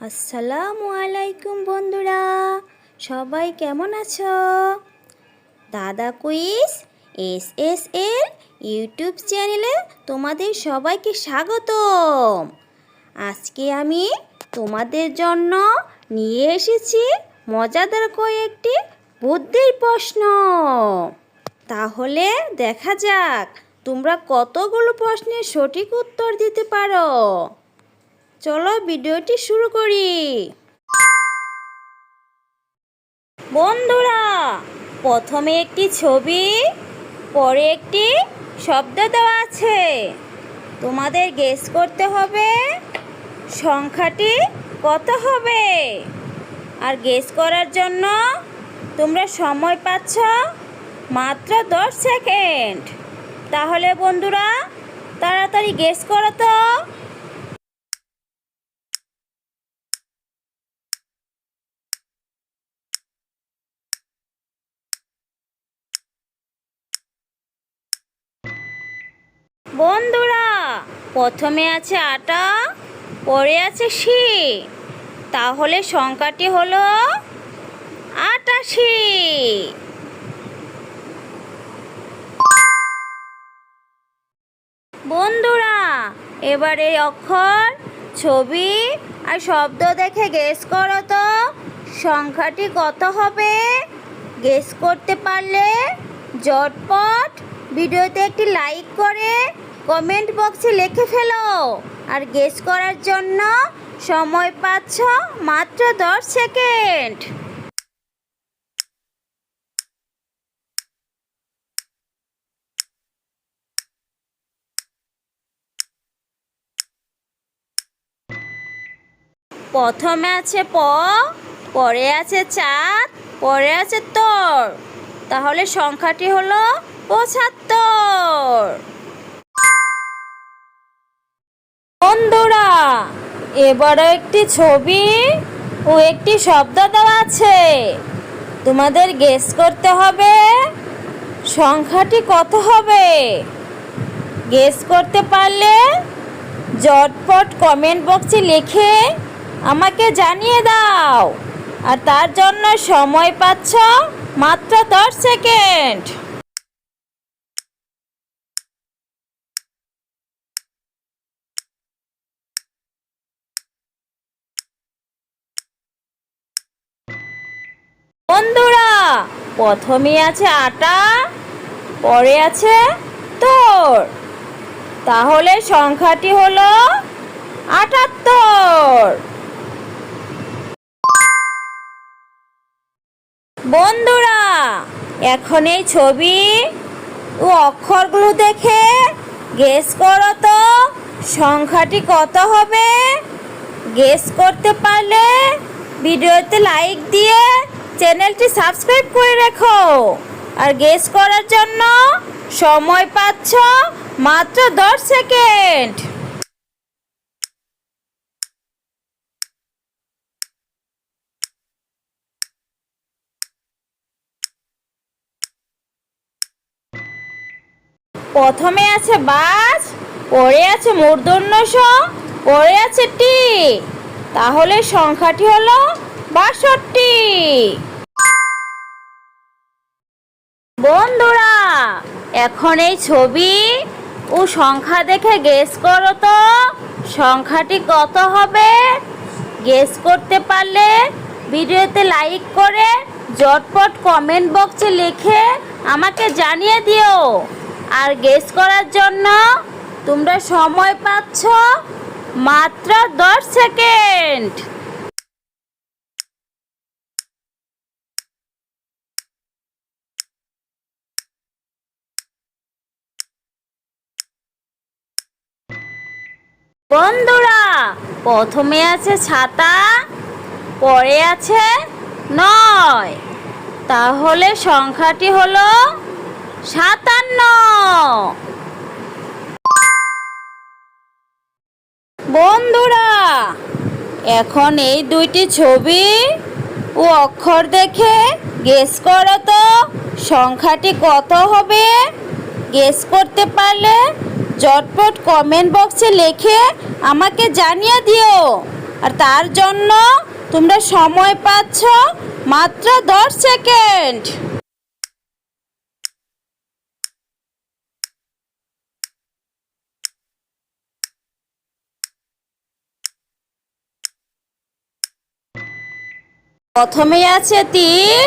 আসসালামু আলাইকুম বন্ধুরা, সবাই কেমন আছো? দাদা quiz S S L YouTube চ্যানেলে তোমাদের সবাইকে স্বাগতম। আজকে আমি তোমাদের জন্য নিয়ে এসেছি মজাদার কয়েকটি বুদ্ধির প্রশ্ন। তাহলে দেখা যাক তোমরা কতগুলো প্রশ্নের সঠিক উত্তর দিতে পারো। চলো ভিডিওটি শুরু করি। বন্ধুরা, প্রথমে একটি ছবি, পরে একটি শব্দ দেওয়া আছে। তোমাদের গেস করতে হবে, সংখ্যাটি কত হবে? আর গেস করার জন্য তোমরা সময় পাচ্ছ মাত্র দশ সেকেন্ড তাহলে বন্ধুরা, তাড়াতাড়ি গেস করো তো। বন্ধুরা, প্রথমে আছে আটা, পরে আছে শি তাহলে সংখ্যাটি হলো আটাশি বন্ধুরা, এবার অক্ষর, ছবি আর শব্দ দেখে গেস করো তো। সংখ্যাটি কত হবে? গেস করতে পারলে জটপট ভিডিওতে একটি লাইক করে কমেন্ট বক্সে লিখে ফেলো। আর গেস করার জন্য সময় পাচ্ছ মাত্র দশ সেকেন্ড প্রথমে আছে প, পরে আছে চাঁদ, পরে আছে তোর। তাহলে সংখ্যাটি হলো পঁচাত্তর। এবারে একটি ছবি ও একটি শব্দ দেওয়া আছে। তোমাদের গেস করতে হবে, সংখ্যাটি কত হবে? গেস করতে পারলে জটপট কমেন্ট বক্সে লিখে আমাকে জানিয়ে দাও। আর তার জন্য সময় পাচ্ছ মাত্র দশ সেকেন্ড বন্ধুরা প্রথমে আছে আটা, পরে আছে তোর। তাহলে সংখ্যাটি হলো আটাত্তর। বন্ধুরা, এখন এই ছবি ও অক্ষরগুলো দেখে গেস করো তো, সংখ্যাটি কত হবে? গেস করতে পারলে ভিডিওতে লাইক দিয়ে চ্যানেলটি সাবস্ক্রাইব করে রেখো। আর গেস করার জন্য সময় পাচ্ছ মাত্র দশ সেকেন্ড। প্রথমে আছে বাস, পরে আছে মূর্ধন্য স পরে আছে টি। তাহলে সংখ্যাটি হলো বাষট্টি। বন্ধুরা, এখন এই ছবি ও সংখ্যা দেখে গেস করো তো। সংখ্যাটি কত হবে? গেস করতে পারলে ভিডিওতে লাইক করে জটপট কমেন্ট বক্সে লিখে আমাকে জানিয়ে দিও। আর গেস করার জন্য তোমরা সময় পাচ্ছ মাত্র দশ সেকেন্ড বন্ধুরা, প্রথমে আছে ছাতা, পরে আছে নয়। তাহলে সংখ্যাটি হলো সাতান্ন। বন্ধুরা, এখন এই দুইটি ছবি ও অক্ষর দেখে গেস করো তো, সংখ্যাটি কত হবে? গেস করতে পারলে জটপট কমেন্ট বক্সে লিখে আমাকে জানিয়ে দিও। আর তার জন্য তোমরা সময় পাচ্ছ মাত্র দশ সেকেন্ড প্রথমে আছে তীর,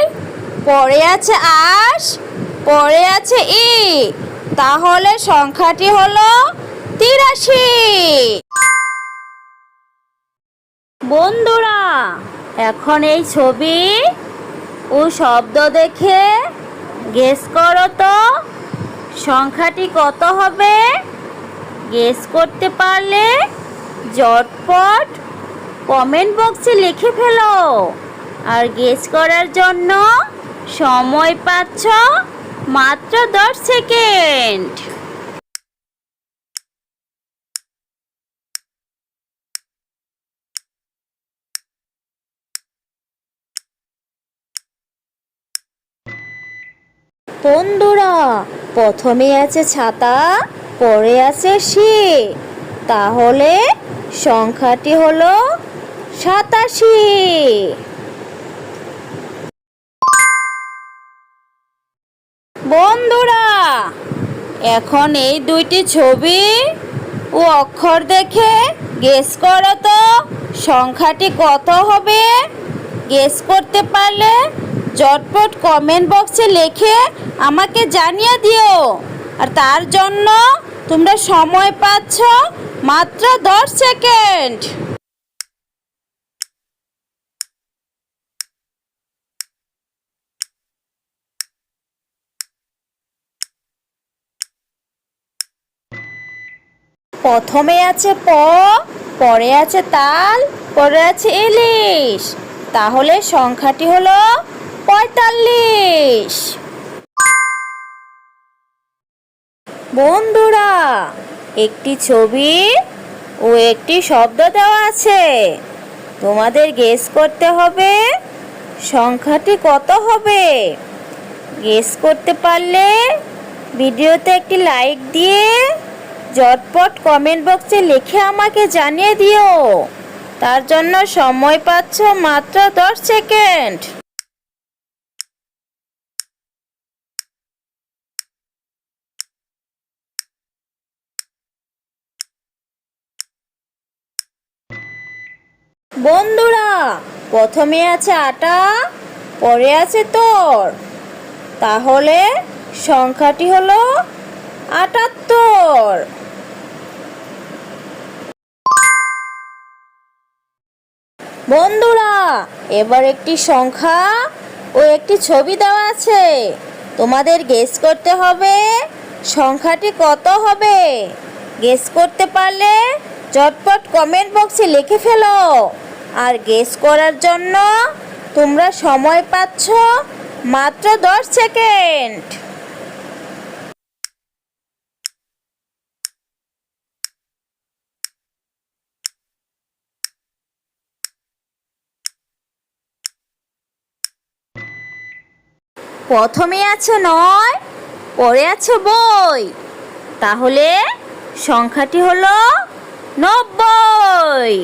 পরে আছে আশ, পরে আছে ই তাহলে সংখ্যাটি হলো তিরাশি। বন্ধুরা, এখন এই ছবি ও শব্দ দেখে গেস করো তো, সংখ্যাটি কত হবে? গেস করতে পারলে জটপট কমেন্ট বক্সে লিখে ফেলো। আর গেস করার জন্য সময় পাচ্ছ মাত্র দশ সেকেন্ড। বন্ধুরা প্রথমে আছে ছাতা পরে আছে শি তাহলে সংখ্যাটি হলো সাতাশি। বন্ধুরা, এখন এই দুইটি ছবি ও অক্ষর দেখে গেস করো তো, সংখ্যাটি কত হবে? গেস করতে পারলে জটপট কমেন্ট বক্সে লিখে আমাকে জানিয়ে দিও। আর তার জন্য তোমরা সময় পাচ্ছ মাত্র দশ সেকেন্ড প্রথমে আছে প, পরে আছে তাল, পরে আছে ইলিশ। তাহলে সংখ্যাটি হলো পঁয়তাল্লিশ। বন্ধুরা, একটি ছবি ও একটি শব্দ দেওয়া আছে। তোমাদের গেস করতে হবে সংখ্যাটি কত হবে। গেস করতে পারলে ভিডিওতে একটি লাইক দিয়ে জটপট কমেন্ট বক্সে লিখে আমাকে জানিয়ে দিও। তার জন্য সময় পাচ্ছ মাত্র দশ সেকেন্ড বন্ধুরা, প্রথমে আছে আটা, পরে আছে তোর। তাহলে সংখ্যাটি হলো আটাত্তর। বন্ধুরা, এবার একটি সংখ্যা ও একটি ছবি দেওয়া আছে। তোমাদের গেস করতে হবে সংখ্যাটি কত হবে। গেস করতে পারলে চটপট কমেন্ট বক্সে লিখে ফেলো। আর গেস করার জন্য তোমরা সময় পাচ্ছ মাত্র দশ সেকেন্ড প্রথমে আছো নয় পরে আছো বই। তাহলে সংখ্যাটি হলো নব্বই।